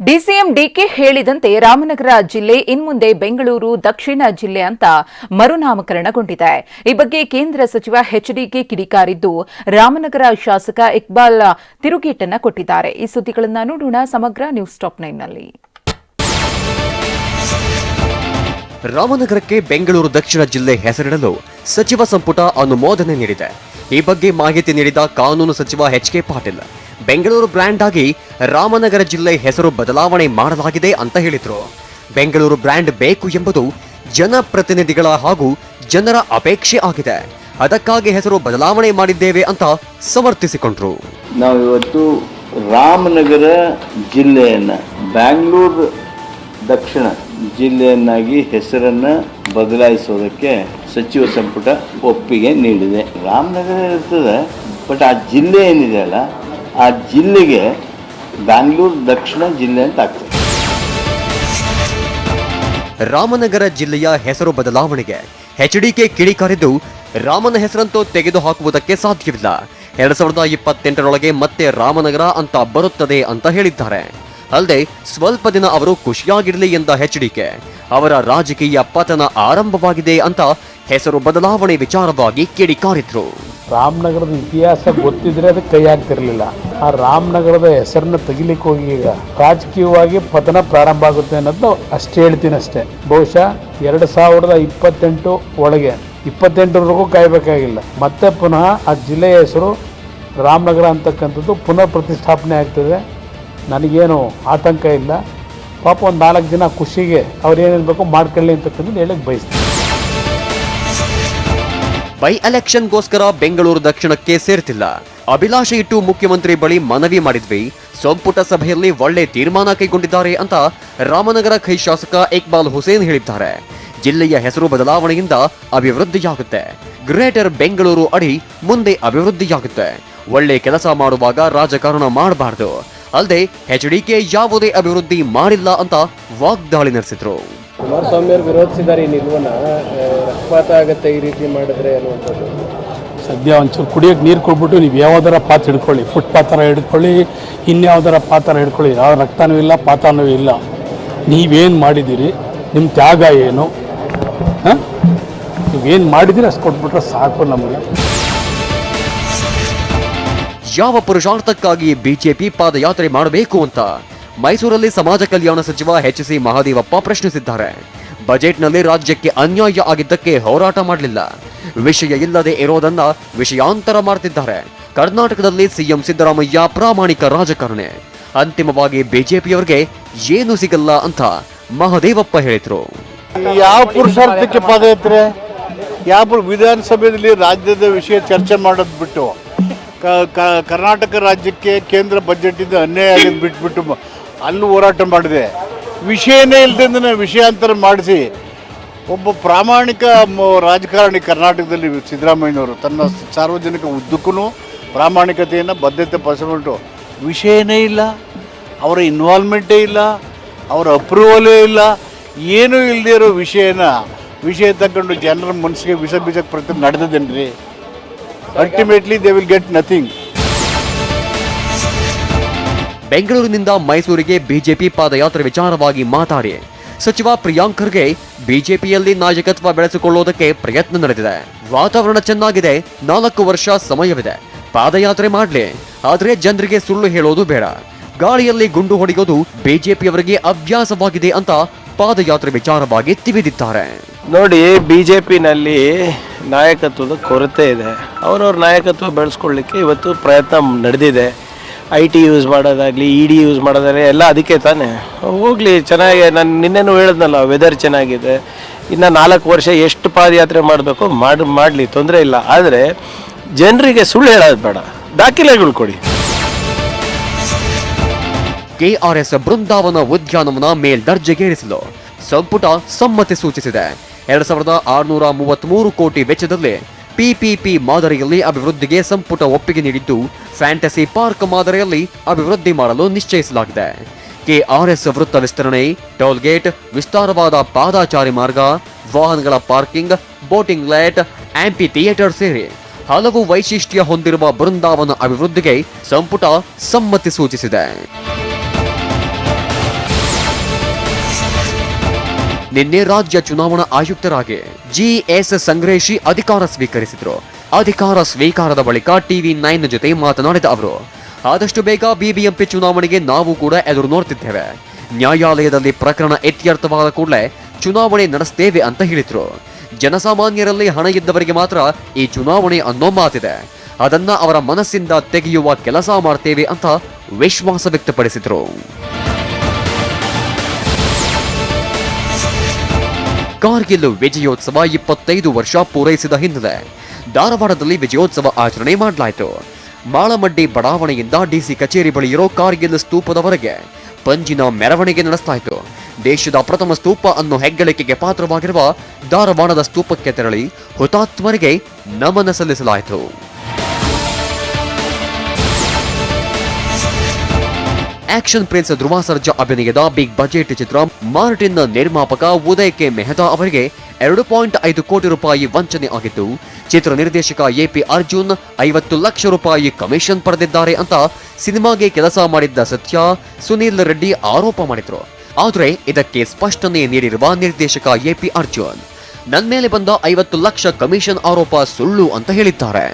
DCM DK ಹೇಳಿದಂತೆ ರಾಮನಗರ ಜಿಲ್ಲೆ ಇನ್ಮುಂದೆ ಬೆಂಗಳೂರು, ದಕ್ಷಿಣ ಜಿಲ್ಲೆ ಅಂತ ಮರುನಾಮಕರಣಗೊಂಡಿದೆ. ಈ ಬಗ್ಗೆ ಕೇಂದ್ರ ಸಚಿವ ಎಚ್ಡಿಕೆ ಕಿಡಿಕಾರಿದ್ದು, ರಾಮನಗರ ಶಾಸಕ ಇಕ್ಬಾಲ್ ತಿರುಗೇಟನ್ನ ಕೊಟ್ಟಿದ್ದಾರೆ. ಈ ಸುದ್ದಿಗಳನ್ನು ನೋಡೋಣ ಸಮಗ್ರ ನ್ಯೂಸ್ ಟಾಪ್ ನೈನ್ನಲ್ಲಿ. ರಾಮನಗರಕ್ಕೆ ಬೆಂಗಳೂರು, ದಕ್ಷಿಣ ಜಿಲ್ಲೆ ಹೆಸರಿಡಲು ಸಚಿವ ಸಂಪುಟ ಅನುಮೋದನೆ ನೀಡಿದೆ. ಈ ಬಗ್ಗೆ ಮಾಹಿತಿ ನೀಡಿದ ಕಾನೂನು ಸಚಿವ H K Patil. Bengaluru brand ಆಗಿ ರಾಮನಗರ ಜಿಲ್ಲೆ ಹೆಸರು ಬದಲಾವಣೆ ಮಾಡಲಾಗಿದೆ ಅಂತ ಹೇಳಿದರು. ಬೆಂಗಳೂರು ಬ್ರ್ಯಾಂಡ್ ಬೇಕು ಎಂಬುದು ಜನಪ್ರತಿನಿಧಿಗಳ ಹಾಗೂ ಜನರ ಅಪೇಕ್ಷೆ ಆಗಿದೆ. ಅದಕ್ಕಾಗಿ ಹೆಸರು ಬದಲಾವಣೆ ಮಾಡಿದ್ದೇವೆ ಅಂತ ಸಮರ್ಥಿಸಿಕೊಂಡ್ರು. ನಾವು ಇವತ್ತು ರಾಮನಗರ ಜಿಲ್ಲೆಯನ್ನು, ಬ್ಯಾಂಗ್ಳೂರು ದಕ್ಷಿಣ ಜಿಲ್ಲೆಯನ್ನಾಗಿ ಹೆಸರನ್ನು ಬದಲಾಯಿಸೋದಕ್ಕೆ ಸಚಿವ ಸಂಪುಟ ಒಪ್ಪಿಗೆ ನೀಡಿದೆ. ರಾಮನಗರ ಇರ್ತದೆ, ಬಟ್ ಆ ಜಿಲ್ಲೆ ಏನಿದೆ ಅಲ್ಲ ಆ ಜಿಲ್ಲೆಗೆ ಬ್ಯಾಂಗ್ಳೂರು ದಕ್ಷಿಣ ಜಿಲ್ಲೆ ಅಂತ ಆಗ್ತದೆ. ರಾಮನಗರ ಜಿಲ್ಲೆಯ ಹೆಸರು ಬದಲಾವಣೆಗೆ ಎಚ್ಡಿಕೆ ಕಿಡಿಕಾರಿದ್ದು ರಾಮನ ಹೆಸರಂತೂ ತೆಗೆದುಹಾಕುವುದಕ್ಕೆ ಸಾಧ್ಯವಿಲ್ಲ. ಎರಡ್ ಸಾವಿರದ ಇಪ್ಪತ್ತೆಂಟರೊಳಗೆ ಮತ್ತೆ ರಾಮನಗರ ಅಂತ ಬರುತ್ತದೆ ಅಂತ ಹೇಳಿದ್ದಾರೆ. ಅಲ್ಲದೆ ಸ್ವಲ್ಪ ದಿನ ಅವರು ಖುಷಿಯಾಗಿರಲಿ ಎಂದ ಎಚ್ಡಿಕೆ ಅವರ ರಾಜಕೀಯ ಪತನ ಆರಂಭವಾಗಿದೆ ಅಂತ ಹೆಸರು ಬದಲಾವಣೆ ವಿಚಾರವಾಗಿ ಕಿಡಿಕಾರಿದ್ರು. ರಾಮನಗರದ ಇತಿಹಾಸ ಗೊತ್ತಿದ್ರೆ ಅದಕ್ಕೆ ಕೈ ಹಾಕ್ತಿರ್ಲಿಲ್ಲ ಆ ರಾಮನಗರದ ಹೆಸರನ್ನ ತೆಗಿಲಿಕ್ಕೆ ಹೋಗಿ ಈಗ ರಾಜಕೀಯವಾಗಿ ಪತನ ಪ್ರಾರಂಭ ಆಗುತ್ತೆ ಅನ್ನೋದು ಅಷ್ಟೇ ಹೇಳ್ತೀನಿ ಅಷ್ಟೇ. ಬಹುಶಃ ಎರಡು ಸಾವಿರದ ಇಪ್ಪತ್ತೆಂಟು ಒಳಗೆ ಇಪ್ಪತ್ತೆಂಟರವರೆಗೂ ಕಾಯಬೇಕಾಗಿಲ್ಲ. ಮತ್ತೆ ಪುನಃ ಆ ಜಿಲ್ಲೆಯ ಹೆಸರು ರಾಮನಗರ ಅಂತಕ್ಕಂಥದ್ದು ಪುನಃ ಪ್ರತಿಷ್ಠಾಪನೆ ಆಗ್ತದೆ. ನನಗೇನು ಆತಂಕ ಇಲ್ಲ. ಪಾಪ ಒಂದು ನಾಲ್ಕು ದಿನ ಖುಷಿಗೆ ಅವ್ರು ಏನೇನು ಬೇಕೋ ಮಾಡ್ಕೊಳ್ಳಿ ಅಂತಕ್ಕಂಥದ್ದು ಹೇಳಕ್ಕೆ ಬಯಸ್ತೀನಿ. ಬೈ ಎಲೆಕ್ಷನ್ಗೋಸ್ಕರ ಬೆಂಗಳೂರು ದಕ್ಷಿಣಕ್ಕೆ ಸೇರ್ತಿಲ್ಲ. ಅಭಿಲಾಷೆ ಇಟ್ಟು ಮುಖ್ಯಮಂತ್ರಿ ಬಳಿ ಮನವಿ ಮಾಡಿದ್ವಿ. ಸಂಪುಟ ಸಭೆಯಲ್ಲಿ ಒಳ್ಳೆ ತೀರ್ಮಾನ ಕೈಗೊಂಡಿದ್ದಾರೆ ಅಂತ ರಾಮನಗರ ಕೈ ಶಾಸಕ ಇಕ್ಬಾಲ್ ಹುಸೇನ್ ಹೇಳಿದ್ದಾರೆ. ಜಿಲ್ಲೆಯ ಹೆಸರು ಬದಲಾವಣೆಯಿಂದ ಅಭಿವೃದ್ಧಿಯಾಗುತ್ತೆ. ಗ್ರೇಟರ್ ಬೆಂಗಳೂರು ಅಡಿ ಮುಂದೆ ಅಭಿವೃದ್ಧಿಯಾಗುತ್ತೆ. ಒಳ್ಳೆ ಕೆಲಸ ಮಾಡುವಾಗ ರಾಜಕಾರಣ ಮಾಡಬಾರ್ದು. ಅಲ್ಲದೆ ಎಚ್ಡಿಕೆ ಯಾವುದೇ ಅಭಿವೃದ್ಧಿ ಮಾಡಿಲ್ಲ ಅಂತ ವಾಗ್ದಾಳಿ ನಡೆಸಿದ್ರು. ಕುಮಾರಸ್ವಾಮಿ ಅವರು ವಿರೋಧಿಸಿದ್ದಾರೆ ಈ ನಿಲುವನ್ನ ರಕ್ತಪಾತ ಆಗತ್ತೆ ಈ ರೀತಿ ಮಾಡಿದ್ರೆ ಅನ್ನುವಂಥದ್ದು. ಸದ್ಯ ಒಂಚೂರು ಕುಡಿಯೋಕೆ ನೀರು ಕೊಟ್ಬಿಟ್ಟು ನೀವು ಯಾವ್ದಾರ ಪಾತ್ರ ಹಿಡ್ಕೊಳ್ಳಿ ಫುಟ್ ಪಾತ್ರ ಹಿಡ್ಕೊಳ್ಳಿ ಇನ್ಯಾವ್ದಾರ ಪಾತ್ರ ಹಿಡ್ಕೊಳ್ಳಿ ಯಾವ ರಕ್ತನೂ ಇಲ್ಲ ಪಾತ್ರನೂ ಇಲ್ಲ. ನೀವೇನು ಮಾಡಿದ್ದೀರಿ ನಿಮ್ಮ ತ್ಯಾಗ ಏನು? ಹಾಂ? ನೀವೇನು ಮಾಡಿದ್ದೀರಿ ಅಷ್ಟು ಕೊಟ್ಬಿಟ್ರೆ ಸಾಕು ನಮಗೆ. ಯಾವ ಪುರುಷಾರ್ಥಕ್ಕಾಗಿ ಬಿಜೆಪಿ ಪಾದಯಾತ್ರೆ ಮಾಡಬೇಕು ಅಂತ ಮೈಸೂರಲ್ಲಿ ಸಮಾಜ ಕಲ್ಯಾಣ ಸಚಿವ ಎಚ್ ಸಿ ಮಹಾದೇವಪ್ಪ ಪ್ರಶ್ನಿಸಿದ್ದಾರೆ. ಬಜೆಟ್ನಲ್ಲಿ ರಾಜ್ಯಕ್ಕೆ ಅನ್ಯಾಯ ಆಗಿದ್ದಕ್ಕೆ ಹೋರಾಟ ಮಾಡಲಿಲ್ಲ. ವಿಷಯ ಇಲ್ಲದೆ ಇರೋದನ್ನ ವಿಷಯಾಂತರ ಮಾಡ್ತಿದ್ದಾರೆ. ಕರ್ನಾಟಕದಲ್ಲಿ ಸಿಎಂ ಸಿದ್ದರಾಮಯ್ಯ ಪ್ರಾಮಾಣಿಕ ರಾಜಕಾರಣಿ. ಅಂತಿಮವಾಗಿ ಬಿಜೆಪಿಯವರಿಗೆ ಏನು ಸಿಗಲ್ಲ ಅಂತ ಮಹದೇವಪ್ಪ ಹೇಳಿದ್ರು. ಯಾವ ಪುರುಷಾರ್ಥಕ್ಕೆ ಪಾದಯಾತ್ರೆ? ಯಾವ ವಿಧಾನಸಭೆಯಲ್ಲಿ ರಾಜ್ಯದ ವಿಷಯ ಚರ್ಚೆ ಮಾಡೋದು ಬಿಟ್ಟು ಕರ್ನಾಟಕ ರಾಜ್ಯಕ್ಕೆ ಕೇಂದ್ರ ಬಜೆಟಿಂದ ಅನ್ಯಾಯ ಆಗಿದ್ದು ಬಿಟ್ಬಿಟ್ಟು ಅಲ್ಲಿ ಹೋರಾಟ ಮಾಡಿದೆ. ವಿಷಯನೇ ಇಲ್ಲದೆ ವಿಷಯಾಂತರ ಮಾಡಿಸಿ, ಒಬ್ಬ ಪ್ರಾಮಾಣಿಕ ರಾಜಕಾರಣಿ ಕರ್ನಾಟಕದಲ್ಲಿ ಸಿದ್ದರಾಮಯ್ಯನವರು ತನ್ನ ಸಾರ್ವಜನಿಕ ಉದ್ದಕ್ಕೂ ಪ್ರಾಮಾಣಿಕತೆಯನ್ನು, ಬದ್ಧತೆ ಪಡಿಸ್ಬಿಟ್ಟು ವಿಷಯನೇ ಇಲ್ಲ, ಅವರ ಇನ್ವಾಲ್ವ್ಮೆಂಟೇ ಇಲ್ಲ, ಅವರ ಅಪ್ರೂವಲೇ ಇಲ್ಲ, ಏನೂ ಇಲ್ಲದೇ ಇರೋ ವಿಷಯನ, ವಿಷಯ ತಗೊಂಡು ಜನರ ಮನಸ್ಸಿಗೆ ವಿಷ ಬೀಜಕ್ಕೆ ಪ್ರತಿ ನಡೆದದೇನ್ರಿ? Ultimately they will get nothing ಬೆಂಗಳೂರಿನಿಂದ ಮೈಸೂರಿಗೆ ಬಿಜೆಪಿ ಪಾದಯಾತ್ರೆ ವಿಚಾರವಾಗಿ ಮಾತಾಡಿ. ಸಚಿವ ಪ್ರಿಯಾಂಕ್ ಖರ್ಗೆ ಬಿಜೆಪಿಯಲ್ಲಿ ನಾಯಕತ್ವ ಬೆಳೆಸಿಕೊಳ್ಳುವುದಕ್ಕೆ ಪ್ರಯತ್ನ ನಡೆದಿದೆ. ವಾತಾವರಣ ಚೆನ್ನಾಗಿದೆ ನಾಲ್ಕು ವರ್ಷ ಸಮಯವಿದೆ. ಪಾದಯಾತ್ರೆ ಮಾಡಲಿ ಆದರೆ ಜನರಿಗೆ ಸುಳ್ಳು ಹೇಳೋದು ಬೇಡ. ಗಾಳಿಯಲ್ಲಿ ಗುಂಡು ಹೊಡೆಯೋದು ಬಿಜೆಪಿಯವರಿಗೆ ಅಭ್ಯಾಸವಾಗಿದೆ ಅಂತ ಪಾದಯಾತ್ರೆ ವಿಚಾರವಾಗಿ ತಿವಿದಿದ್ದಾರೆ ನೋಡಿ ಬಿಜೆಪಿನಲ್ಲಿ ಜೆ ಪಿನಲ್ಲಿ ನಾಯಕತ್ವದ ಕೊರತೆ ಇದೆ. ಅವರವ್ರ ನಾಯಕತ್ವ ಬೆಳೆಸ್ಕೊಳ್ಳಿಕ್ಕೆ ಇವತ್ತು ಪ್ರಯತ್ನ ನಡೆದಿದೆ. ಐ ಟಿ ಯೂಸ್ ಮಾಡೋದಾಗಲಿ ಇ ಡಿ ಯೂಸ್ ಮಾಡೋದಾಗಲಿ, ಎಲ್ಲ ಅದಕ್ಕೆ ತಾನೇ. ಹೋಗಲಿ, ಚೆನ್ನಾಗಿ, ನಾನು ನಿನ್ನೆನೂ ಹೇಳಿದ್ನಲ್ಲ ವೆದರ್ ಚೆನ್ನಾಗಿದೆ. ಇನ್ನು ನಾಲ್ಕು ವರ್ಷ ಎಷ್ಟು ಪಾದಯಾತ್ರೆ ಮಾಡಬೇಕು, ಮಾಡಿ, ಮಾಡಲಿ, ತೊಂದರೆ ಇಲ್ಲ. ಆದರೆ, ಜನರಿಗೆ ಸುಳ್ಳು ಹೇಳೋದು ಬೇಡ. ದಾಖಲೆಗಳು ಕೊಡಿ. ಕೆಆರ್ಎಸ್ ಬೃಂದಾವನ ಉದ್ಯಾನವನ ಮೇಲ್ದರ್ಜೆಗೇರಿಸಲು ಸಂಪುಟ ಸಮ್ಮತಿ ಸೂಚಿಸಿದೆ. ಎರಡ್ ಸಾವಿರದ ಆರುನೂರ ಮೂವತ್ಮೂರು ಕೋಟಿ ವೆಚ್ಚದಲ್ಲಿ ಪಿಪಿಪಿ ಮಾದರಿಯಲ್ಲಿ ಅಭಿವೃದ್ಧಿಗೆ ಸಂಪುಟ ಒಪ್ಪಿಗೆ ನೀಡಿದ್ದು, ಫ್ಯಾಂಟಸಿ ಪಾರ್ಕ್ ಮಾದರಿಯಲ್ಲಿ ಅಭಿವೃದ್ಧಿ ಮಾಡಲು ನಿಶ್ಚಯಿಸಲಾಗಿದೆ. ಕೆಆರ್ಎಸ್ ವೃತ್ತ ವಿಸ್ತರಣೆ, ಟೋಲ್ಗೇಟ್, ವಿಸ್ತಾರವಾದ ಪಾದಾಚಾರಿ ಮಾರ್ಗ, ವಾಹನಗಳ parking, boating light amphitheatre ಸೇರಿ ಹಲವು ವೈಶಿಷ್ಟ್ಯ ಹೊಂದಿರುವ ಬೃಂದಾವನ ಅಭಿವೃದ್ಧಿಗೆ ಸಂಪುಟ ಸಮ್ಮತಿ ಸೂಚಿಸಿದೆ. ನಿನ್ನೆ ರಾಜ್ಯ ಚುನಾವಣಾ ಆಯುಕ್ತರಾಗಿ ಜಿಎಸ್ ಸಂಗ್ರೇಶಿ ಅಧಿಕಾರ ಸ್ವೀಕರಿಸಿದ್ರು. ಅಧಿಕಾರ ಸ್ವೀಕಾರದ ಬಳಿಕ ಟಿವಿ ನೈನ್ ಜೊತೆ ಮಾತನಾಡಿದ ಅವರು, ಆದಷ್ಟು ಬೇಗ ಬಿಬಿಎಂಪಿ ಚುನಾವಣೆಗೆ ನಾವು ಕೂಡ ಎದುರು ನೋಡ್ತಿದ್ದೇವೆ. ನ್ಯಾಯಾಲಯದಲ್ಲಿ ಪ್ರಕರಣ ಇತ್ಯರ್ಥವಾದ ಕೂಡಲೇ ಚುನಾವಣೆ ನಡೆಸ್ತೇವೆ ಅಂತ ಹೇಳಿದ್ರು. ಜನಸಾಮಾನ್ಯರಲ್ಲಿ ಹಣ ಇದ್ದವರಿಗೆ ಮಾತ್ರ ಈ ಚುನಾವಣೆ ಅನ್ನೋ ಮಾತಿದೆ. ಅದನ್ನ ಅವರ ಮನಸ್ಸಿಂದ ತೆಗೆಯುವ ಕೆಲಸ ಮಾಡ್ತೇವೆ ಅಂತ ವಿಶ್ವಾಸ ವ್ಯಕ್ತಪಡಿಸಿದ್ರು. ಕಾರ್ಗಿಲ್ ವಿಜಯೋತ್ಸವ ಇಪ್ಪತ್ತೈದು ವರ್ಷ ಪೂರೈಸಿದ ಹಿನ್ನೆಲೆ ಧಾರವಾಡದಲ್ಲಿ ವಿಜಯೋತ್ಸವ ಆಚರಣೆ ಮಾಡಲಾಯಿತು. ಮಾಳಮಡ್ಡಿ ಬಡಾವಣೆಯಿಂದ ಡಿಸಿ ಕಚೇರಿ ಬಳಿ ಇರೋ ಕಾರ್ಗಿಲ್ ಸ್ತೂಪದವರೆಗೆ ಪಂಜಿನ ಮೆರವಣಿಗೆ ನಡೆಸಲಾಯಿತು ದೇಶದ ಪ್ರಥಮ ಸ್ತೂಪ ಅನ್ನೋ ಹೆಗ್ಗಳಿಕೆಗೆ ಪಾತ್ರವಾಗಿರುವ ಧಾರವಾಡದ ಸ್ತೂಪಕ್ಕೆ ತೆರಳಿ ಹುತಾತ್ಮರಿಗೆ ನಮನ ಸಲ್ಲಿಸಲಾಯಿತು. ಆಕ್ಷನ್ ಪ್ರಿನ್ಸ್ ಧ್ರುವ ಸರ್ಜಾ ಅಭಿನಯದ ಬಿಗ್ ಬಜೆಟ್ ಚಿತ್ರ ಮಾರ್ಟಿನ್ ನಿರ್ಮಾಪಕ ಉದಯ್ ಕೆ. ಮೆಹ್ತಾ ಅವರಿಗೆ ಎರಡು ಪಾಯಿಂಟ್ ಐದು ಕೋಟಿ ರೂಪಾಯಿ ವಂಚನೆ ಆಗಿದ್ದು ಚಿತ್ರ ನಿರ್ದೇಶಕ ಎಪಿ ಅರ್ಜುನ್ ಐವತ್ತು ಲಕ್ಷ ರೂಪಾಯಿ ಕಮಿಷನ್ ಪಡೆದಿದ್ದಾರೆ ಅಂತ ಸಿನಿಮಾಗೆ ಕೆಲಸ ಮಾಡಿದ್ದ ಸತ್ಯ ಸುನೀಲ್ ರೆಡ್ಡಿ ಆರೋಪ ಮಾಡಿದ್ರು. ಆದರೆ ಇದಕ್ಕೆ ಸ್ಪಷ್ಟನೆ ನೀಡಿರುವ ನಿರ್ದೇಶಕ ಎಪಿ ಅರ್ಜುನ್ ನನ್ನ ಮೇಲೆ ಬಂದ ಐವತ್ತು ಲಕ್ಷ ಕಮಿಷನ್ ಆರೋಪ ಸುಳ್ಳು ಅಂತ ಹೇಳಿದ್ದಾರೆ.